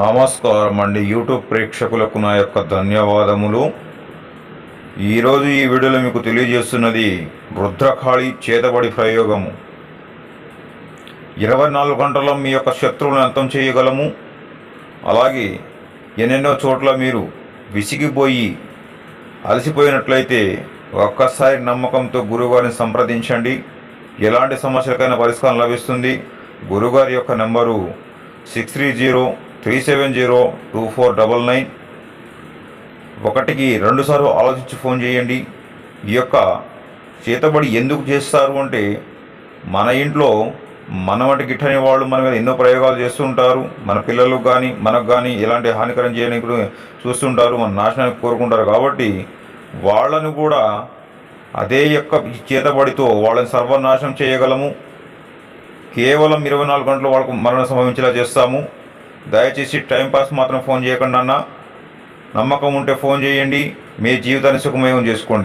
నమస్కారం అండి యూట్యూబ్ ప్రేక్షకులకు నా యొక్క ధన్యవాదములు. ఈరోజు ఈ వీడియోలో మీకు తెలియజేస్తున్నది రుద్రకాళి చేతబడి ప్రయోగము. ఇరవై నాలుగు గంటల్లో మీ యొక్క శత్రువులను అంతం చేయగలము. అలాగే ఎన్నెన్నో చోట్ల మీరు విసిగిపోయి అలసిపోయినట్లయితే ఒక్కసారి నమ్మకంతో గురువుగారిని సంప్రదించండి. ఎలాంటి సమస్యలకైనా పరిష్కారం లభిస్తుంది. గురుగారి యొక్క number six three zero three seven zero two four double nine ఒకటికి రెండుసార్లు ఆలోచించి ఫోన్ చేయండి. ఈ యొక్క చేతబడి ఎందుకు చేస్తారు అంటే మన ఇంట్లో మన వంటి గిట్టని వాళ్ళు మన మీద ఎన్నో ప్రయోగాలు చేస్తుంటారు. మన పిల్లలకు కానీ మనకు కానీ ఎలాంటి హానికరం చేయడానికి చూస్తుంటారు. మన నాశనానికి కోరుకుంటారు. కాబట్టి వాళ్ళను కూడా అదే యొక్క చేతబడితో వాళ్ళని సర్వనాశనం చేయగలము. కేవలం ఇరవై నాలుగు గంటలు వాళ్ళకు మరణం సంభవించేలా చేస్తాము. దయచేసి టైంపాస్ మాత్రం ఫోన్ చేయకుండా అన్న. నమ్మకం ఉంటే ఫోన్ చేయండి. మీ జీవితాన్ని సుఖమయం చేసుకోండి.